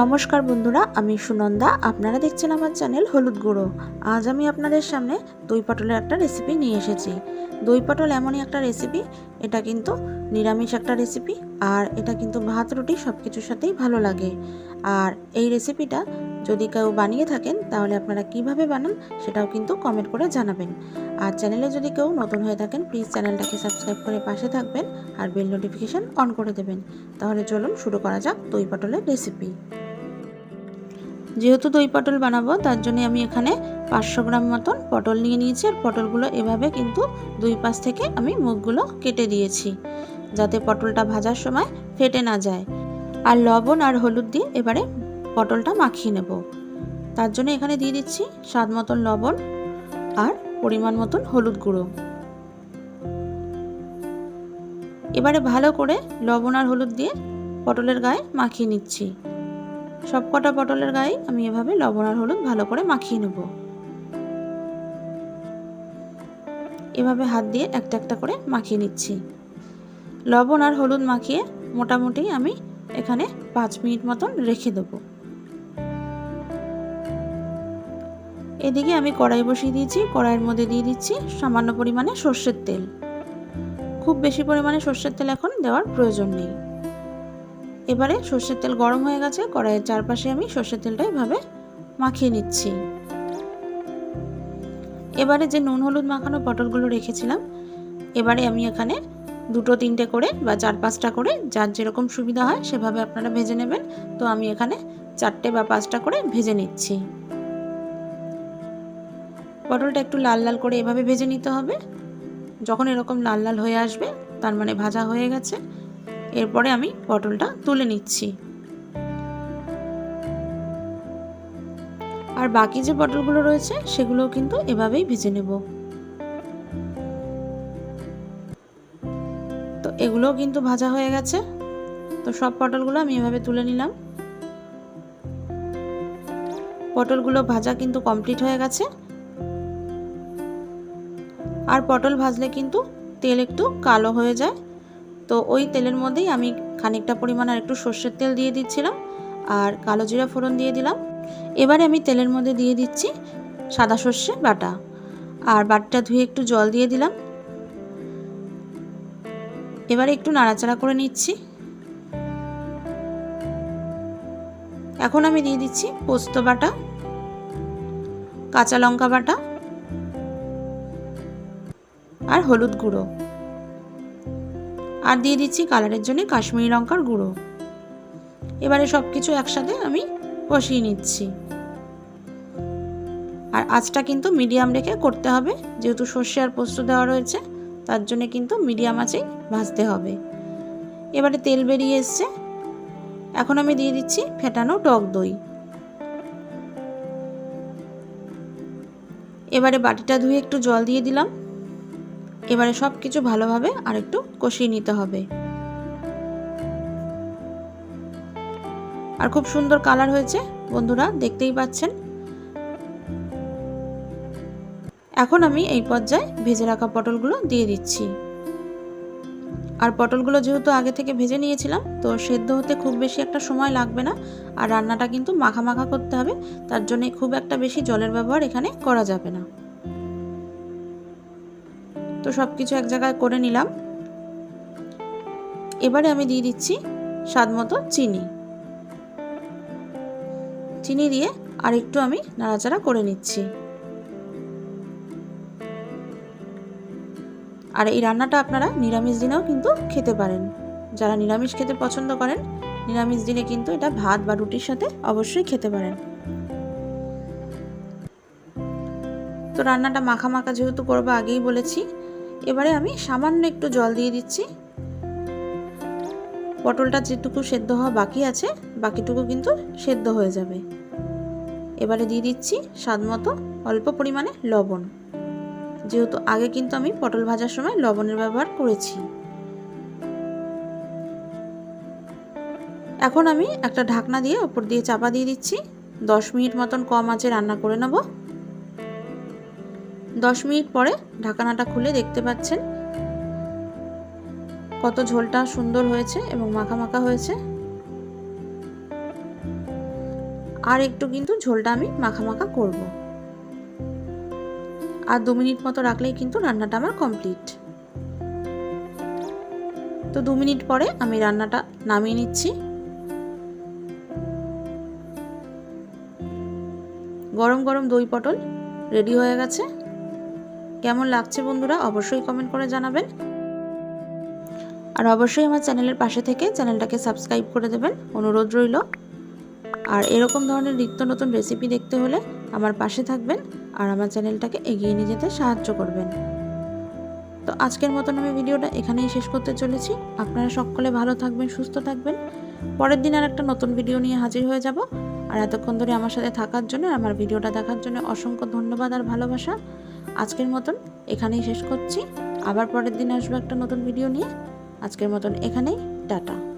নমস্কার বন্ধুরা, আমি সুনন্দা। আপনারা দেখছেন আমার চ্যানেল হলুদ গুঁড়ো। আজ আমি আপনাদের সামনে দই পটলের একটা রেসিপি নিয়ে এসেছি। দই পটল এমনই একটা রেসিপি এটা কিন্তু নিরামিষ একটা রেসিপি আর এটা কিন্তু ভাত, রুটি সব কিছুর সাথেই ভালো লাগে। আর এই রেসিপিটা যদি কেউ বানিয়ে থাকেন, তাহলে আপনারা কীভাবে বানান সেটাও কিন্তু কমেন্ট করে জানাবেন। আর চ্যানেলে যদি কেউ নতুন হয়ে থাকেন প্লিজ চ্যানেলটাকে সাবস্ক্রাইব করে পাশে থাকবেন আর বেল নোটিফিকেশান অন করে দেবেন। তাহলে চলুন শুরু করা যাক দই পটলের রেসিপি যেহেতু দই পটল বানাবো, তার জন্য আমি এখানে পাঁচশো গ্রাম মতন পটল নিয়ে নিয়েছি। আর পটলগুলো এভাবে কিন্তু দুই পাশ থেকে আমি মুখগুলো কেটে দিয়েছি, যাতে পটলটা ভাজার সময় ফেটে না যায়। আর লবণ আর হলুদ দিয়ে এবারে পটলটা মাখিয়ে নেব। তার জন্য এখানে দিয়ে দিচ্ছি স্বাদ মতন লবণ আর পরিমাণ মতন হলুদ গুঁড়ো। এবারে ভালো করে লবণ আর হলুদ দিয়ে পটলের গায়ে মাখিয়ে নিচ্ছি। সব কটা পটলের গায়ে আমি এভাবে লবণ আর হলুদ ভালো করে মাখিয়ে নেব। এভাবে হাত দিয়ে একটা একটা করে মাখিয়ে নিচ্ছি। লবণ আর হলুদ মাখিয়ে মোটামুটি আমি এখানে পাঁচ মিনিট মতন রেখে দেব। এদিকে আমি কড়াই বসিয়ে দিয়েছি, কড়াইয়ের মধ্যে দিয়ে দিচ্ছি সামান্য পরিমাণে সর্ষের তেল। খুব বেশি পরিমাণে সর্ষের তেল এখন দেওয়ার প্রয়োজন নেই। এবারে সর্ষের তেল গরম হয়ে গেছে, কড়াইয়ের চারপাশে আমি সর্ষের তেলটা এভাবে মাখিয়ে নিচ্ছি। এবারে যে নুন হলুদ মাখানো পটলগুলো রেখেছিলাম, এবারে আমি এখানে দুটো তিনটে করে বা চার পাঁচটা করে, যার যেরকম সুবিধা হয় সেভাবে আপনারা ভেজে নেবেন। তো আমি এখানে চারটে বা পাঁচটা করে ভেজে নিচ্ছি। পটলটা একটু লাল লাল করে এভাবে ভেজে নিতে হবে। যখন এরকম লাল লাল হয়ে আসবে, তার মানে ভাজা হয়ে গেছে এরপরে আমি পটলটা তুলে নিচ্ছি। আর বাকি যে পটলগুলো রয়েছে, সেগুলোও কিন্তু এভাবেই ভেজে নেব। তো এগুলোও কিন্তু ভাজা হয়ে গেছে। তো সব পটলগুলো আমি এভাবে তুলে নিলাম। পটলগুলো ভাজা কিন্তু কমপ্লিট হয়ে গেছে। আর পটল ভাজলে কিন্তু তেল একটু কালো হয়ে যায়। তো ওই তেলের মধ্যেই আমি খানিকটা পরিমাণ আর একটু সর্ষের তেল দিয়ে দিচ্ছিলাম আর কালো জিরা ফোড়ন দিয়ে দিলাম। এবারে আমি তেলের মধ্যে দিয়ে দিচ্ছি সাদা সর্ষে বাটা। আর বাটটা ধুয়ে একটু জল দিয়ে দিলাম। এবারে একটু নাড়াচাড়া করে নিচ্ছি। এখন আমি দিয়ে দিচ্ছি পোস্ত বাটা, কাঁচা লঙ্কা বাটা আর হলুদ গুঁড়ো। আর দিয়ে দিচ্ছি কালারের জন্য কাশ্মীরি লঙ্কার গুঁড়ো। এবারে সব কিছু একসাথে আমি কষিয়ে নিচ্ছি। আর আঁচটা কিন্তু মিডিয়াম রেখে করতে হবে, যেহেতু সর্ষে আর পোস্ত দেওয়া রয়েছে, তার জন্য কিন্তু মিডিয়াম আঁচেই ভাজতে হবে। এবারে তেল বেরিয়ে এসছে। এখন আমি দিয়ে দিচ্ছি ফেটানো টক দই। এবারে বাটিটা ধুয়ে একটু জল দিয়ে দিলাম। এবারে সব কিছু ভালোভাবে আর একটু কষিয়ে নিতে হবে। আর খুব সুন্দর কালার হয়েছে, বন্ধুরা, দেখতেই পাচ্ছেন। এখন আমি এই পর্যায়ে ভেজে রাখা পটলগুলো দিয়ে দিচ্ছি। আর পটলগুলো যেহেতু আগে থেকে ভেজে নিয়েছিলাম, তো সেদ্ধ হতে খুব বেশি একটা সময় লাগবে না, আর রান্নাটা কিন্তু মাখা মাখা করতে হবে, তার জন্য খুব একটা বেশি জলের ব্যবহার এখানে করা যাবে না। তো সব কিছু এক জায়গায় করে নিলাম। এবারে আমি দিয়ে দিচ্ছি স্বাদ মতো চিনি। চিনি দিয়ে আর একটু আমি নাড়াচাড়া করে নিচ্ছি। আর এই রান্নাটা আপনারা নিরামিষ দিনেও কিন্তু খেতে পারেন। যারা নিরামিষ খেতে পছন্দ করেন, নিরামিষ দিনে কিন্তু এটা ভাত বা রুটির সাথে অবশ্যই খেতে পারেন। তো রান্নাটা মাখা মাখা যেহেতু করব আগেই বলেছি এবারে আমি সামান্য একটু জল দিয়ে দিচ্ছি। পটলটা যেটুকু সেদ্ধ হওয়া বাকি আছে, বাকিটুকু কিন্তু সেদ্ধ হয়ে যাবে। এবারে দিয়ে দিচ্ছি স্বাদ মতো অল্প পরিমাণে লবণ। যেহেতু আগে কিন্তু আমি পটল ভাজার সময় লবণের ব্যবহার করেছি। এখন আমি একটা ঢাকনা দিয়ে ওপর দিয়ে চাপা দিয়ে দিচ্ছি। দশ মিনিট মতন কম আঁচে রান্না করে নেব। দশ মিনিট পরে ঢাকানাটা খুলে দেখতে পাচ্ছেন কত ঝোলটা সুন্দর হয়েছে এবং মাখা মাখা হয়েছে। আর একটু কিন্তু ঝোলটা আমি মাখা মাখা করব। আর দু মিনিট মতো রাখলেই কিন্তু রান্নাটা আমার কমপ্লিট। তো দু মিনিট পরে আমি রান্নাটা নামিয়ে নিচ্ছি। গরম গরম দই পটল রেডি হয়ে গেছে। কেমন লাগছে বন্ধুরা অবশ্যই কমেন্ট করে জানাবেন। আর অবশ্যই আমার চ্যানেলের পাশে থেকে চ্যানেলটাকে সাবস্ক্রাইব করে দেবেন, অনুরোধ রইল। আর এরকম ধরনের নিত্য নতুন রেসিপি দেখতে হলে আমার পাশে থাকবেন আর আমার চ্যানেলটাকে এগিয়ে নিয়ে যেতে সাহায্য করবেন। তো আজকের মতন আমি ভিডিওটা এখানেই শেষ করতে চলেছি। আপনারা সকলে ভালো থাকবেন, সুস্থ থাকবেন। পরের দিন আর একটা নতুন ভিডিও নিয়ে হাজির হয়ে যাব। আর এতক্ষণ ধরে আমার সাথে থাকার জন্য, আমার ভিডিওটা দেখার জন্য অসংখ্য ধন্যবাদ আর ভালোবাসা। আজকের মতন এখানেই শেষ করছি। আবার পরের দিন আসব একটা নতুন ভিডিও নিয়ে। আজকের মতন এখানেই, টাটা।